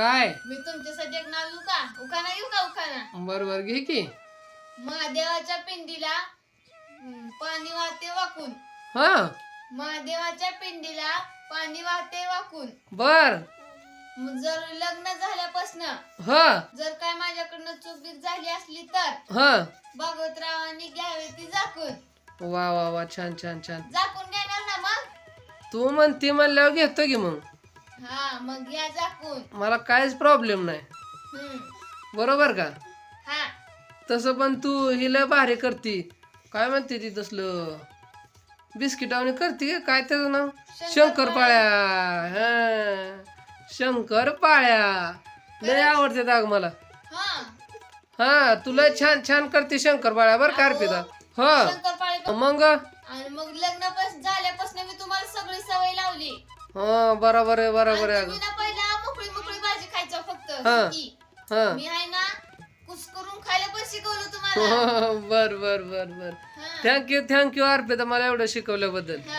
काय? मी तुमच्यासाठी एक नाव येऊ का उखाणा येऊ का उखाणा बर बर घे की. महादेवाच्या पिंडीला हम्म, पाणी वाहते वाकून. हा. महादेवाच्या पिंडीला पाणी वाहते वाकून. बर. मग जर लग्न झाल्यापासन हा. जर काय माझ्याकडनं चूक बीक झाली असली तर हा. भागवतरावांनी घ्यावी ती झाकून. वा वा वा छान छान छान. झाकून घेणार ना मग? तू म्हणते म्हणल्यावर घेतो की मग. हा मग मला काहीच प्रॉब्लेम नाही. हम्म. बरोबर का? हा. तसं पण तू हिला भारी करती. काय म्हणते ती तसलं? बिस्किटावणी करते का? काय त्याचं नाव? शंकरपाळ्या. हा. शंकरपाळ्या. लय आवडते दाग मला. हा. हा तुला छान छान करते शंकरपाळ्या बरं का अर्पिता. हा. शंकरपाळे पण- मग? आणि मग लग्न झाल्यापासून मी तुम्हाला सगळी सवय लावली. हा बरोबर आहे बरोबर आहे आणि तुम्ही ना पहिला मोकळी मोकळी भाजी खायचं फक्त हा. सुकी. हा मी आहे ना कुस करून खायला पण शिकवलं तुम्हाला बर बर बर बर हा. थँक्यू थँक्यू अर्पिता मला एवढं शिकवल्याबद्दल हा.